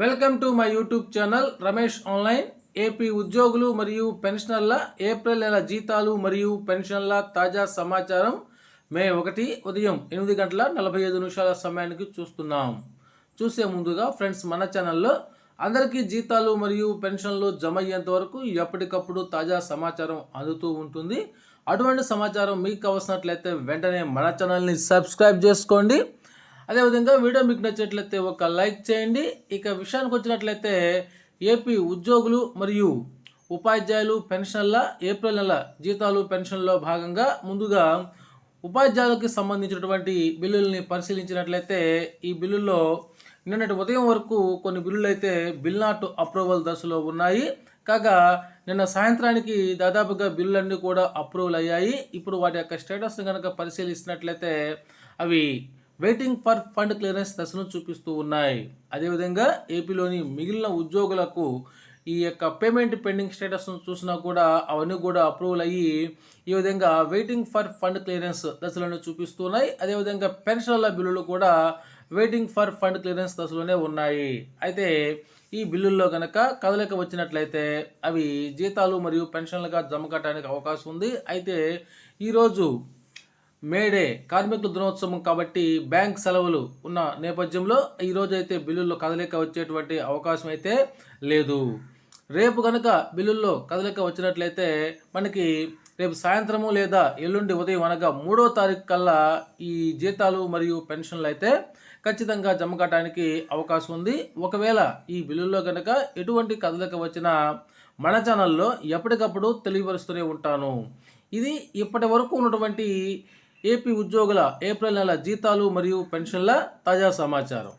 Welcome to my YouTube channel Ramesh online. AP ఉద్యోగులు మరియు పెన్షనర్ల April నెల జీతాలు మరియు పెన్షన్ల తాజా సమాచారం మే ఒకటి ఉదయం ఎనిమిది గంటల నలభై ఐదు నిమిషాల సమయానికి చూస్తున్నాం. చూసే ముందుగా ఫ్రెండ్స్ మన ఛానల్లో అందరికీ జీతాలు మరియు పెన్షన్లు జమ అయ్యేంత వరకు ఎప్పటికప్పుడు తాజా సమాచారం అందుతూ ఉంటుంది. అటువంటి సమాచారం మీకు కావాల్సినట్లయితే వెంటనే మన ఛానల్ని సబ్స్క్రైబ్ చేసుకోండి. అదేవిధంగా వీడియో మీకు నచ్చినట్లయితే ఒక లైక్ చేయండి. ఇక విషయానికి వచ్చినట్లయితే ఏపీ ఉద్యోగులు మరియు ఉపాధ్యాయులు పెన్షన్ల ఏప్రిల్ నెల జీతాలు పెన్షన్లో భాగంగా ముందుగా ఉపాధ్యాయులకు సంబంధించినటువంటి బిల్లుల్ని పరిశీలించినట్లయితే ఈ బిల్లుల్లో నిన్నటి ఉదయం వరకు కొన్ని బిల్లులు అయితే బిల్ నాట్ అప్రూవల్ దశలో ఉన్నాయి. కాగా నిన్న సాయంత్రానికి దాదాపుగా బిల్లులన్నీ కూడా అప్రూవల్ అయ్యాయి. ఇప్పుడు వాటి యొక్క స్టేటస్ని కనుక పరిశీలిస్తున్నట్లయితే అవి వెయిటింగ్ ఫర్ ఫండ్ క్లియరెన్స్ దశను చూపిస్తూ ఉన్నాయి. అదేవిధంగా ఏపీలోని మిగిలిన ఉద్యోగులకు ఈ యొక్క పేమెంట్ పెండింగ్ స్టేటస్ను చూసినా కూడా అవన్నీ కూడా అప్రూవల్ అయ్యి ఈ విధంగా వెయిటింగ్ ఫర్ ఫండ్ క్లియరెన్స్ దశలను చూపిస్తున్నాయి అదేవిధంగా పెన్షన్ల బిల్లులు కూడా వెయిటింగ్ ఫర్ ఫండ్ క్లియరెన్స్ దశలోనే ఉన్నాయి. అయితే ఈ బిల్లుల్లో కనుక కదలిక వచ్చినట్లయితే అవి జీతాలు మరియు పెన్షన్లుగా జమ కట్టడానికి అవకాశం ఉంది. అయితే ఈరోజు మేడే కార్మికుల దినోత్సవం కాబట్టి బ్యాంక్ సెలవులు ఉన్న నేపథ్యంలో ఈరోజు అయితే బిల్లుల్లో కదలిక వచ్చేటువంటి అవకాశం అయితే లేదు. రేపు కనుక బిల్లుల్లో కదలిక వచ్చినట్లయితే మనకి రేపు సాయంత్రము లేదా ఎల్లుండి ఉదయం అనగా మూడో తారీఖు కల్లా ఈ జీతాలు మరియు పెన్షన్లు అయితే ఖచ్చితంగా జమ కట్టడానికి అవకాశం ఉంది. ఒకవేళ ఈ బిల్లుల్లో కనుక ఎటువంటి కదలిక వచ్చినా మన ఛానల్లో ఎప్పటికప్పుడు తెలియపరుస్తూనే ఉంటాను. ఇది ఇప్పటి వరకు ఉన్నటువంటి ఏపీ ఉద్యోగుల ఏప్రిల్ నెల జీతాలు మరియు పెన్షన్ల తాజా సమాచారం.